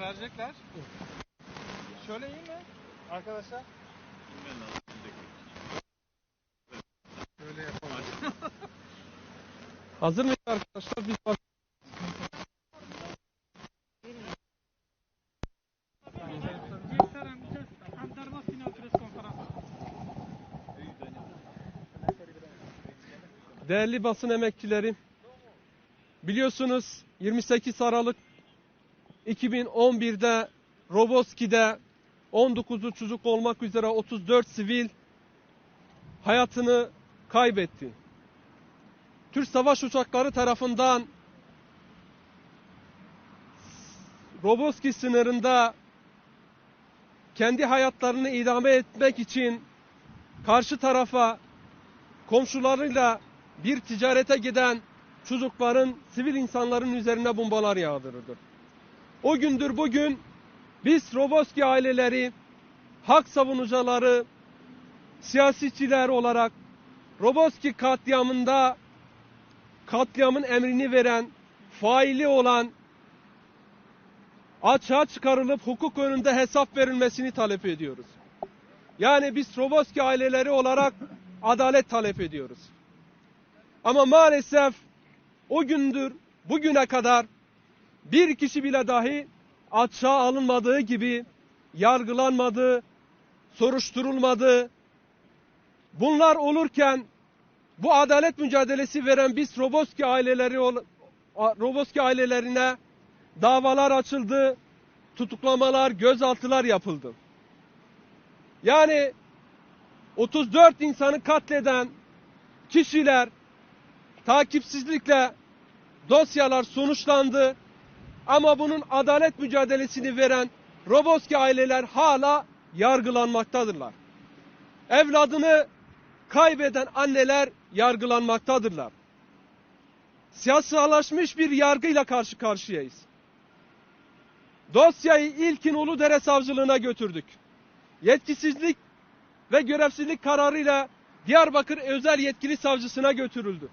verecekler. Şöyle iyi mi? Arkadaşlar. Böyle yapalım. Hazır mıyız arkadaşlar? Biz bak- Değerli basın emekçileri, biliyorsunuz 28 Aralık 2011'de Roboski'de 19'u çocuk olmak üzere 34 sivil hayatını kaybetti. Türk savaş uçakları tarafından Roboski sınırında kendi hayatlarını idame etmek için karşı tarafa komşularıyla bir ticarete giden çocukların, sivil insanların üzerine bombalar yağdırıldı. O gündür bugün biz Roboski aileleri, hak savunucuları, siyasetçiler olarak Roboski katliamında katliamın emrini veren, faili olan açığa çıkarılıp hukuk önünde hesap verilmesini talep ediyoruz. Yani biz Roboski aileleri olarak adalet talep ediyoruz. Ama maalesef o gündür bugüne kadar bir kişi bile dahi açığa alınmadığı gibi yargılanmadı, soruşturulmadı. Bunlar olurken bu adalet mücadelesi veren biz Roboski aileleri Roboski ailelerine davalar açıldı, tutuklamalar, gözaltılar yapıldı. Yani 34 insanı katleden kişiler takipsizlikle dosyalar sonuçlandı. Ama bunun adalet mücadelesini veren Roboski aileler hala yargılanmaktadırlar. Evladını kaybeden anneler yargılanmaktadırlar. Siyasallaşmış bir yargıyla karşı karşıyayız. Dosyayı ilkin Uludere Savcılığına götürdük. Yetkisizlik ve görevsizlik kararıyla Diyarbakır Özel Yetkili Savcısına götürüldü.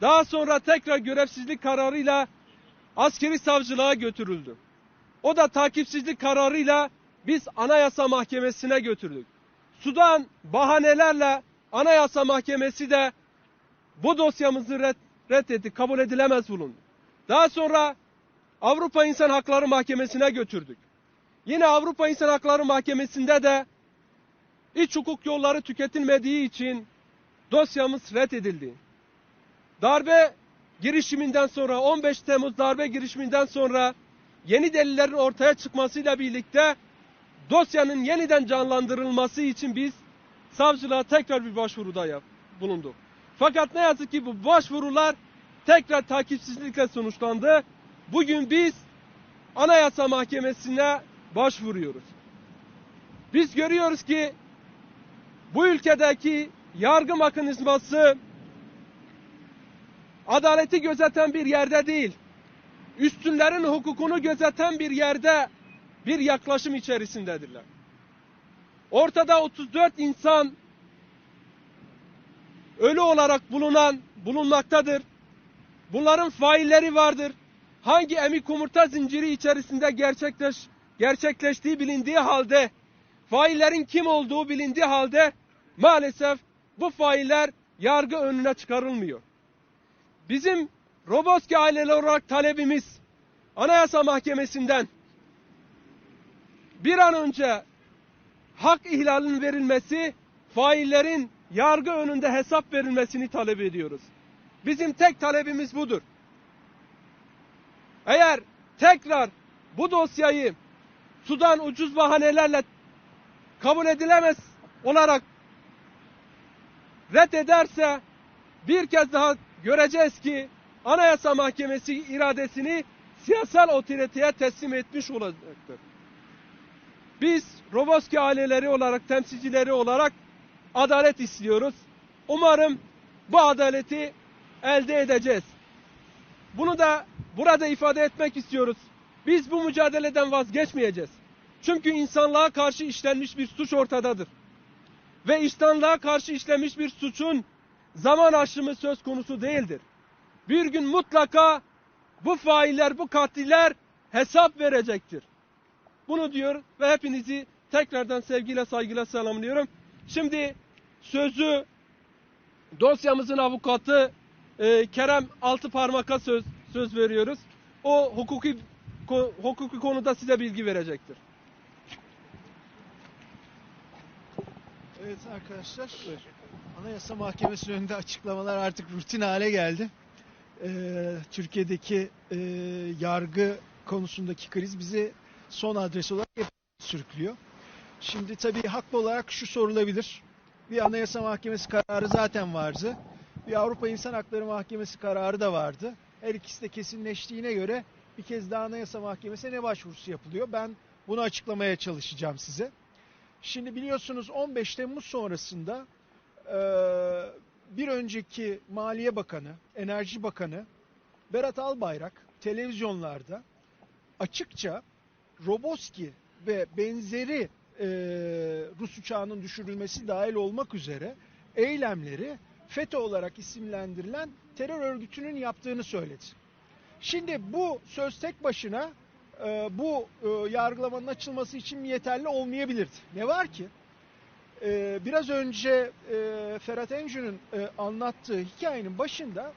Daha sonra tekrar görevsizlik kararıyla askeri savcılığa götürüldü. O da takipsizlik kararıyla biz Anayasa Mahkemesi'ne götürdük. Sudan bahanelerle Anayasa Mahkemesi de bu dosyamızı red, reddetti, kabul edilemez bulundu. Daha sonra Avrupa İnsan Hakları Mahkemesi'ne götürdük. Yine Avrupa İnsan Hakları Mahkemesi'nde de iç hukuk yolları tüketilmediği için dosyamız reddedildi. Darbe girişiminden sonra 15 Temmuz darbe girişiminden sonra yeni delillerin ortaya çıkmasıyla birlikte dosyanın yeniden canlandırılması için biz savcılığa tekrar bir başvuruda bulunduk. Fakat ne yazık ki bu başvurular tekrar takipsizlikle sonuçlandı. Bugün biz Anayasa Mahkemesi'ne başvuruyoruz. Biz görüyoruz ki bu ülkedeki yargı mekanizması adaleti gözeten bir yerde değil, üstünlerin hukukunu gözeten bir yerde bir yaklaşım içerisindedirler. Ortada 34 insan ölü olarak bulunan bulunmaktadır. Bunların failleri vardır. Hangi emik kumurta zinciri içerisinde gerçekleş, gerçekleştiği bilindiği halde, faillerin kim olduğu bilindiği halde maalesef bu failler yargı önüne çıkarılmıyor. Bizim Roboski aileleri olarak talebimiz Anayasa Mahkemesi'nden bir an önce hak ihlalinin verilmesi, faillerin yargı önünde hesap verilmesini talep ediyoruz. Bizim tek talebimiz budur. Eğer tekrar bu dosyayı sudan ucuz bahanelerle kabul edilemez olarak reddederse bir kez daha göreceğiz ki Anayasa Mahkemesi iradesini siyasal otoriteye teslim etmiş olacaktır. Biz Roboski aileleri olarak, temsilcileri olarak adalet istiyoruz. Umarım bu adaleti elde edeceğiz. Bunu da burada ifade etmek istiyoruz. Biz bu mücadeleden vazgeçmeyeceğiz. Çünkü insanlığa karşı işlenmiş bir suç ortadadır. Ve insanlığa karşı işlenmiş bir suçun zaman aşımı söz konusu değildir. Bir gün mutlaka bu failler, bu katiller hesap verecektir. Bunu diyor ve hepinizi tekrardan sevgiyle saygıyla selamlıyorum. Şimdi sözü dosyamızın avukatı e, Kerem Altıparmak'a söz söz veriyoruz. O hukuki ko- hukuki konuda size bilgi verecektir. Evet arkadaşlar, Anayasa Mahkemesi'nin önünde açıklamalar artık rutin hale geldi. Ee, Türkiye'deki e, yargı konusundaki kriz bizi son adres olarak sürüklüyor. Şimdi tabii haklı olarak şu sorulabilir. Bir Anayasa Mahkemesi kararı zaten vardı. Bir Avrupa İnsan Hakları Mahkemesi kararı da vardı. Her ikisi de kesinleştiğine göre bir kez daha Anayasa Mahkemesi'ne ne başvurusu yapılıyor? Ben bunu açıklamaya çalışacağım size. Şimdi biliyorsunuz 15 Temmuz sonrasında bir önceki Maliye Bakanı, Enerji Bakanı Berat Albayrak televizyonlarda açıkça Roboski ve benzeri e, Rus uçağının düşürülmesi dahil olmak üzere eylemleri FETÖ olarak isimlendirilen terör örgütünün yaptığını söyledi. Şimdi bu söz tek başına e, bu e, yargılamanın açılması için yeterli olmayabilirdi. Ne var ki? E, biraz önce e, Ferhat Encü'nün e, anlattığı hikayenin başında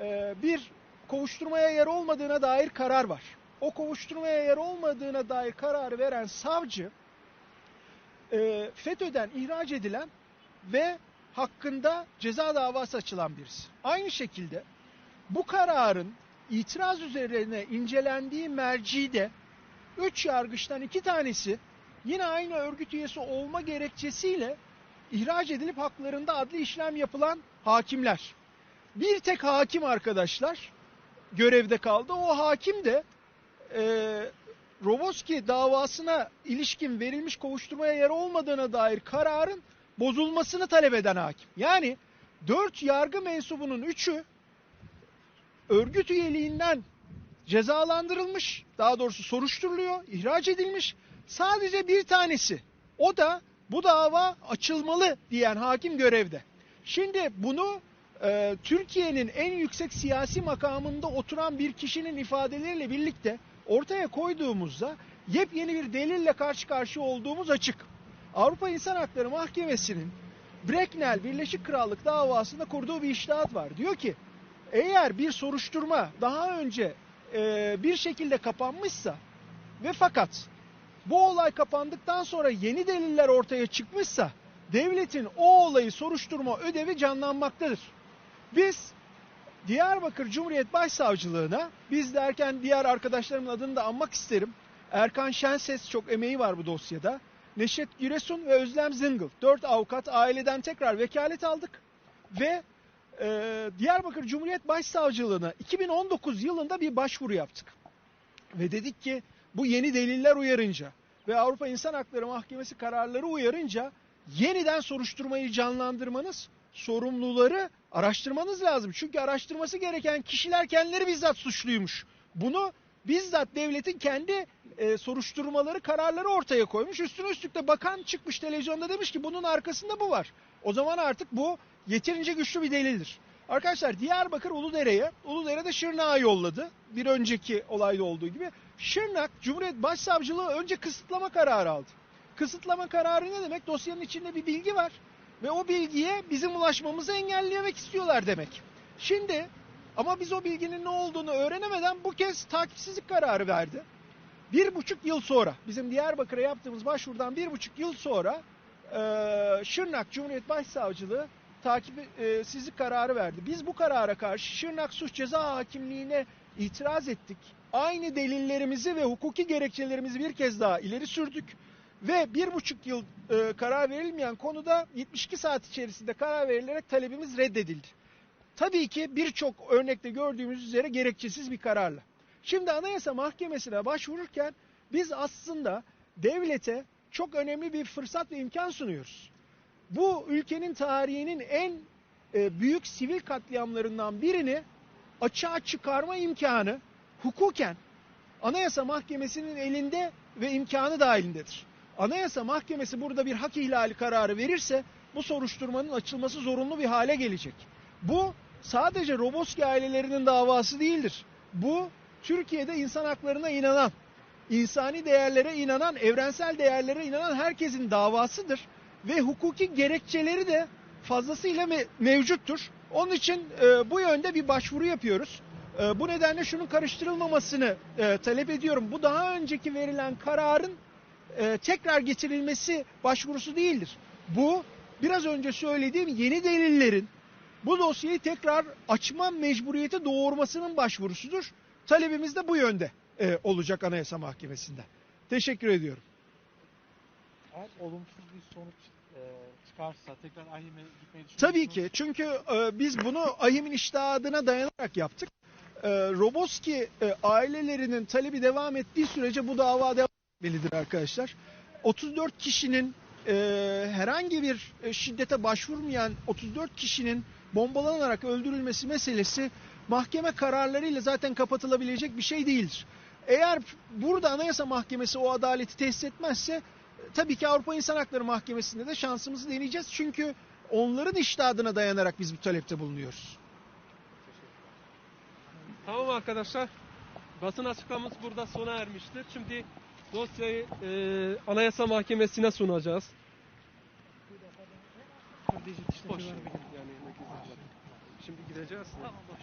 e, bir kovuşturmaya yer olmadığına dair karar var. O kovuşturmaya yer olmadığına dair kararı veren savcı e, FETÖ'den ihraç edilen ve hakkında ceza davası açılan birisi. Aynı şekilde bu kararın itiraz üzerine incelendiği mercide 3 yargıçtan 2 tanesi yine aynı örgüt üyesi olma gerekçesiyle ihraç edilip haklarında adli işlem yapılan hakimler. Bir tek hakim arkadaşlar görevde kaldı. O hakim de e, Roboski davasına ilişkin verilmiş kovuşturmaya yer olmadığına dair kararın bozulmasını talep eden hakim. Yani 4 yargı mensubunun 3'ü örgüt üyeliğinden cezalandırılmış, daha doğrusu soruşturuluyor, ihraç edilmiş. Sadece bir tanesi, o da bu dava açılmalı diyen hakim görevde. Şimdi bunu e, Türkiye'nin en yüksek siyasi makamında oturan bir kişinin ifadeleriyle birlikte ortaya koyduğumuzda yepyeni bir delille karşı karşıya olduğumuz açık. Avrupa İnsan Hakları Mahkemesi'nin Bracknell Birleşik Krallık davasında kurduğu bir iştahat var. Diyor ki eğer bir soruşturma daha önce e, bir şekilde kapanmışsa ve fakat bu olay kapandıktan sonra yeni deliller ortaya çıkmışsa devletin o olayı soruşturma ödevi canlanmaktadır. Biz Diyarbakır Cumhuriyet Başsavcılığına biz derken diğer arkadaşlarımın adını da anmak isterim. Erkan Şenses çok emeği var bu dosyada. Neşet Giresun ve Özlem Zıngıl. Dört avukat aileden tekrar vekalet aldık. Ve e, Diyarbakır Cumhuriyet Başsavcılığına 2019 yılında bir başvuru yaptık. Ve dedik ki bu yeni deliller uyarınca ve Avrupa İnsan Hakları Mahkemesi kararları uyarınca yeniden soruşturmayı canlandırmanız, sorumluları araştırmanız lazım. Çünkü araştırması gereken kişiler kendileri bizzat suçluymuş. Bunu bizzat devletin kendi e, soruşturmaları, kararları ortaya koymuş. Üstüne üstlük de bakan çıkmış televizyonda demiş ki bunun arkasında bu var. O zaman artık bu yeterince güçlü bir delildir. Arkadaşlar Diyarbakır Uludere'ye, Uludere'de Şırnak'a yolladı. Bir önceki olayda olduğu gibi. Şırnak Cumhuriyet Başsavcılığı önce kısıtlama kararı aldı. Kısıtlama kararı ne demek? Dosyanın içinde bir bilgi var. Ve o bilgiye bizim ulaşmamızı engellemek istiyorlar demek. Şimdi ama biz o bilginin ne olduğunu öğrenemeden bu kez takipsizlik kararı verdi. Bir buçuk yıl sonra bizim Diyarbakır'a yaptığımız başvurudan bir buçuk yıl sonra e, Şırnak Cumhuriyet Başsavcılığı takipsizlik kararı verdi. Biz bu karara karşı Şırnak Suç Ceza Hakimliği'ne itiraz ettik. Aynı delillerimizi ve hukuki gerekçelerimizi bir kez daha ileri sürdük. Ve bir buçuk yıl e, karar verilmeyen konuda 72 saat içerisinde karar verilerek talebimiz reddedildi. Tabii ki birçok örnekte gördüğümüz üzere gerekçesiz bir kararla. Şimdi Anayasa Mahkemesi'ne başvururken biz aslında devlete çok önemli bir fırsat ve imkan sunuyoruz. Bu ülkenin tarihinin en e, büyük sivil katliamlarından birini açığa çıkarma imkanı hukuken Anayasa Mahkemesi'nin elinde ve imkanı dahilindedir. Anayasa Mahkemesi burada bir hak ihlali kararı verirse bu soruşturmanın açılması zorunlu bir hale gelecek. Bu sadece Roboski ailelerinin davası değildir. Bu Türkiye'de insan haklarına inanan, insani değerlere inanan, evrensel değerlere inanan herkesin davasıdır. Ve hukuki gerekçeleri de fazlasıyla me- mevcuttur. Onun için e, bu yönde bir başvuru yapıyoruz. E, bu nedenle şunun karıştırılmamasını e, talep ediyorum. Bu daha önceki verilen kararın e, tekrar getirilmesi başvurusu değildir. Bu biraz önce söylediğim yeni delillerin bu dosyayı tekrar açma mecburiyeti doğurmasının başvurusudur. Talebimiz de bu yönde e, olacak Anayasa Mahkemesi'nde. Teşekkür ediyorum. Eğer olumsuz bir sonuç e, çıkarsa tekrar AİHM'e gitmeyi Tabii ki çünkü e, biz bunu AHİM'in iştihadına dayanarak yaptık. E, Roboski ailelerinin talebi devam ettiği sürece bu dava devam etmelidir arkadaşlar. 34 kişinin herhangi bir şiddete başvurmayan 34 kişinin bombalanarak öldürülmesi meselesi mahkeme kararlarıyla zaten kapatılabilecek bir şey değildir. Eğer burada Anayasa Mahkemesi o adaleti tesis etmezse tabii ki Avrupa İnsan Hakları Mahkemesi'nde de şansımızı deneyeceğiz. Çünkü onların iştihadına dayanarak biz bu talepte bulunuyoruz. Tamam arkadaşlar. Basın açıklamamız burada sona ermiştir. Şimdi dosyayı e, Anayasa Mahkemesi'ne sunacağız. Boş. Yani Şimdi gideceğiz. Tamam boş.